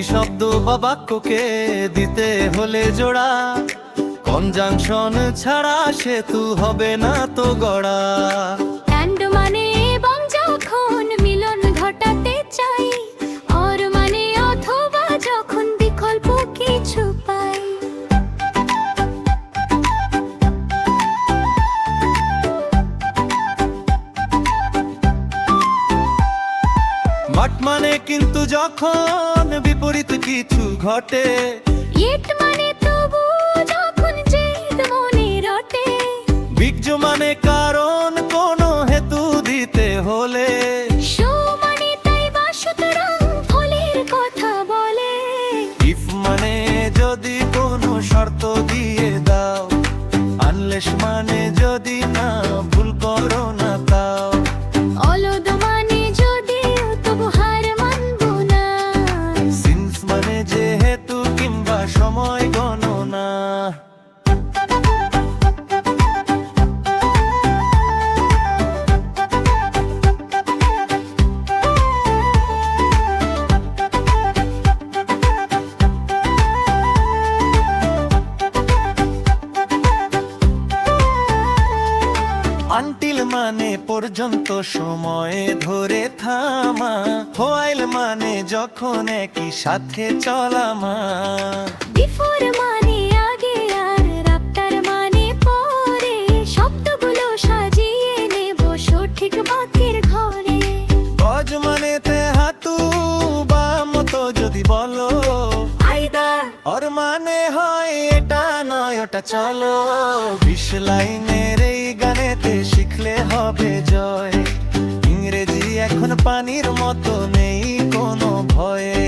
একটি শব্দ বা বাক্যকে দিতে হলে জোড়া। কনজাংশন ছাড়া সেতু হবে না তো গড়া। বাট মানে কিন্তু যখন বিপরীত কিছু ঘটে। ইট মানে তবু যখন জেদ মনে রটে। বিজ্জ মানে কারণ কোনো হেতু দিতে হলে। শো মানে তাই বা সুতরাং ফলের কথা বলে। ইফ মানে যদি কোনো শর্ত দিয়ে দাও আনলেস মানে যদি না আন্টিল মানে পর্যন্ত সময়ে ধরে থামা। হোয়াইল মানে যখন একই সাথে চলামা। বিফোর মানে আগে আর রাপ্তার মানে পরে। শব্দগুলো সাজিয়ে নেব সঠিক বাক্যের ঘরে। গজ মানে তে হাতু বা মতো যদি বলো পাল্টা চলো, বিশ লাইনের এই গানেতে শিখলে হবে জয়। ইংরেজি এখন পানির মতো নেই কোনো ভয়ে।